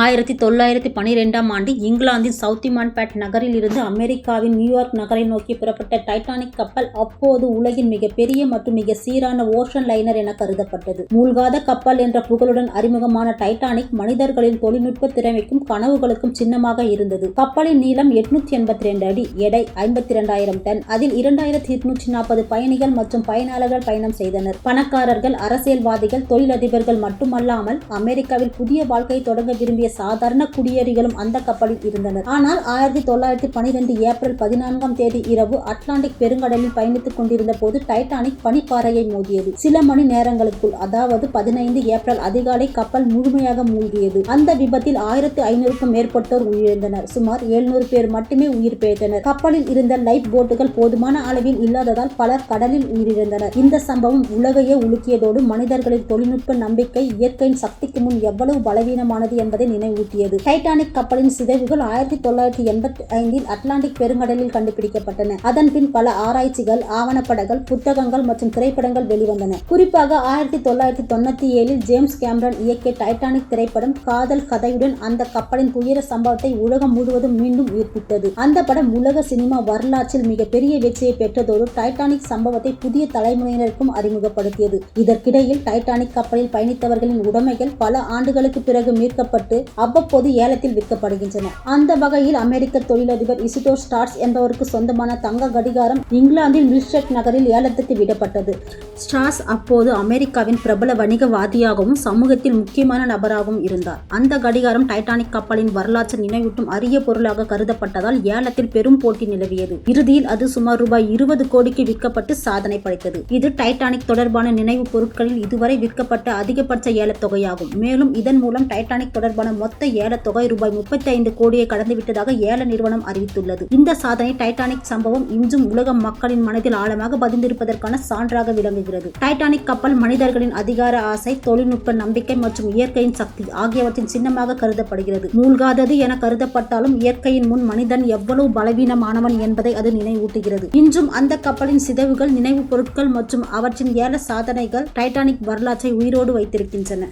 ஆயிரத்தி தொள்ளாயிரத்தி பனிரெண்டாம் ஆண்டு இங்கிலாந்தின் சவுத்திமான்பேட் நகரில் இருந்து அமெரிக்காவின் நியூயார்க் நகரை நோக்கி புறப்பட்ட டைட்டானிக் கப்பல் அப்போது உலகின் மிகப்பெரிய மற்றும் மிக சீரான ஓஷன் லைனர் என கருதப்பட்டது. மூழ்காத கப்பல் என்ற புகழுடன் அறிமுகமான டைட்டானிக் மனிதர்களின் தொழில்நுட்ப திறமைக்கும் கனவுகளுக்கும் சின்னமாக இருந்தது. கப்பலின் நீளம் எட்நூத்தி எண்பத்தி ரெண்டு அடி எடை ஐம்பத்தி இரண்டாயிரம் டன். அதில் இரண்டாயிரத்தி எட்நூற்றி நாற்பது பயணிகள் மற்றும் பயனாளர்கள் பயணம் செய்தனர். பணக்காரர்கள் அரசியல்வாதிகள் தொழிலதிபர்கள் மட்டுமல்லாமல் அமெரிக்காவில் புதிய வாழ்க்கை தொடங்க விரும்பிய சாதாரண குடியேறிகளும் அந்த கப்பலில் இருந்தனர். ஆனால் ஆயிரத்தி தொள்ளாயிரத்தி பனிரெண்டு ஏப்ரல் பதினான்காம் தேதி இரவு அட்லாண்டிக் பெருங்கடலில் பயணித்துக் கொண்டிருந்த போது டைட்டானிக் பனிப்பாறையை மோதியது. சில மணி நேரங்களுக்குள் அதாவது பதினைந்து ஏப்ரல் அதிகாலை கப்பல் முழுமையாக மூழ்கியது. அந்த விபத்தில் ஆயிரத்தி ஐநூறுக்கும் மேற்பட்டோர் உயிரிழந்தனர். சுமார் எழுநூறு பேர் மட்டுமே உயிர் பிழைத்தனர். கப்பலில் இருந்த லைஃப் போட்டுகள் போதுமான அளவில் இல்லாததால் பலர் கடலில் உயிரிழந்தனர். இந்த சம்பவம் உலகையே உலுக்கியதோடு மனிதர்களின் தொழில்நுட்ப நம்பிக்கை இயற்கையின் சக்திக்கு முன் எவ்வளவு பலவீனமானது என்பதை நினைவூட்டியது. டைட்டானிக் கப்பலின் சிதைவுகள் ஆயிரத்தி தொள்ளாயிரத்தி எண்பத்தி ஐந்தில் அட்லாண்டிக் பெருங்கடலில் கண்டுபிடிக்கப்பட்டன. அதன்பின் பல ஆராய்ச்சிகள் ஆவணப்படங்கள் புத்தகங்கள் மற்றும் திரைப்படங்கள் வெளிவந்தன. குறிப்பாக ஆயிரத்தி தொள்ளாயிரத்தி தொண்ணூத்தி ஏழில் ஜேம்ஸ் கேமரன் இயக்கிய டைட்டானிக் திரைப்படம் காதல் கதையுடன் அந்த கப்பலின் துயர சம்பவத்தை உலகம் முழுவதும் மீண்டும் உயிர்ப்பித்தது. அந்த படம் உலக சினிமா வரலாற்றில் மிகப்பெரிய வெற்றியை பெற்றதோடு டைட்டானிக் சம்பவத்தை புதிய தலைமுறையினருக்கும் அறிமுகப்படுத்தியது. இதற்கிடையில் டைட்டானிக் கப்பலில் பயணித்தவர்களின் உடைமைகள் பல ஆண்டுகளுக்கு பிறகு மீட்கப்பட்டு அவ்வப்போது ஏலத்தில் விற்கப்படுகின்றன. அந்த வகையில் அமெரிக்க தொழிலதிபர் இசிடோர் ஸ்டார்ஸ் என்பவருக்கு சொந்தமான தங்க கடிகாரம் இங்கிலாந்தில் மில்ஷெட் நகரில் ஏலத்துக்கு விடப்பட்டது. ஸ்டார்ஸ் அப்போது அமெரிக்காவின் பிரபல வணிகவாதியாகவும் சமூகத்தில் முக்கியமான நபராகவும் இருந்தார். அந்த கடிகாரம் டைட்டானிக் கப்பலின் வரலாற்று நினைவூட்டும் அரிய பொருளாக கருதப்பட்டதால் ஏலத்தில் பெரும் போட்டி நிலவியது. இறுதியில் அது சுமார் ரூபாய் இருபது கோடிக்கு விற்கப்பட்டு சாதனை படைத்தது. இது டைட்டானிக் தொடர்பான நினைவு பொருட்களில் இதுவரை விற்கப்பட்ட அதிகபட்ச ஏலத்தொகையாகும் மேலும் இதன் மூலம் டைட்டானிக் தொடர்பான மொத்த ஏல தொகை ரூபாய் முப்பத்தி ஐந்து கோடியை கடந்துவிட்டதாக ஏல நிறுவனம் அறிவித்துள்ளது. இந்த சாதனை டைட்டானிக் சம்பவம் இன்றும் உலக மக்களின் மனதில் ஆழமாக பதிந்திருப்பதற்கான சான்றாக விளங்குகிறது. டைட்டானிக் கப்பல் மனிதர்களின் அதிகார ஆசை தொழில்நுட்ப நம்பிக்கை மற்றும் இயற்கையின் சக்தி ஆகியவற்றின் சின்னமாக கருதப்படுகிறது. மூழ்காதது என கருதப்பட்டாலும் இயற்கையின் முன் மனிதன் எவ்வளவு பலவீனமானவன் என்பதை அது நினைவூட்டுகிறது. இன்றும் அந்த கப்பலின் சிதைவுகள் நினைவுப் பொருட்கள் மற்றும் அவற்றின் ஏல சாதனைகள் டைட்டானிக் வரலாற்றை உயிரோடு வைத்திருக்கின்றன.